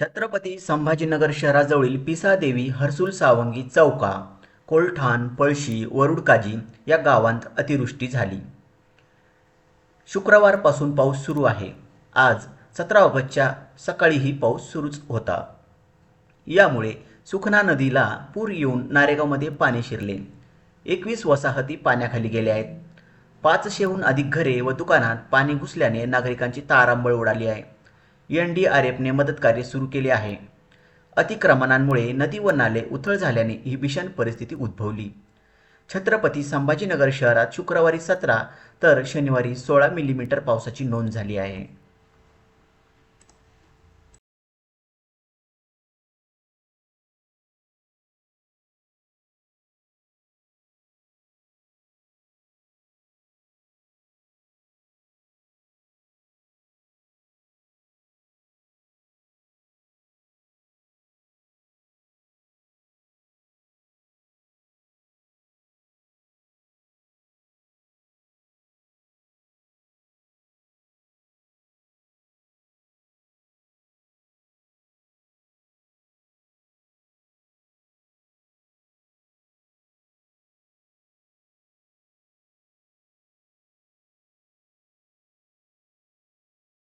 छत्रपती संभाजीनगर शहराजवळील पिसादेवी हर्सुल सावंगी चौका कोलठाण पळशी वरुडकाजी या गावांत अतिवृष्टी झाली. शुक्रवारपासून पाऊस सुरू आहे. आज सतरा ऑगस्टच्या सकाळीही पाऊस सुरूच होता. यामुळे सुखना नदीला पूर येऊन नारेगावमध्ये पाणी शिरले. एकवीस वसाहती पाण्याखाली गेल्या आहेत. पाचशेहून अधिक घरे व दुकानात पाणी घुसल्याने नागरिकांची तारांबळ उडाली आहे. एन डी आर एफने मदतकार्य सुरू केले आहे. अतिक्रमणांमुळे नदी व नाले उथळ झाल्याने ही भीषण परिस्थिती उद्भवली. छत्रपती संभाजीनगर शहरात शुक्रवारी सतरा तर शनिवारी सोळा मिलीमीटर पावसाची नोंद झाली आहे.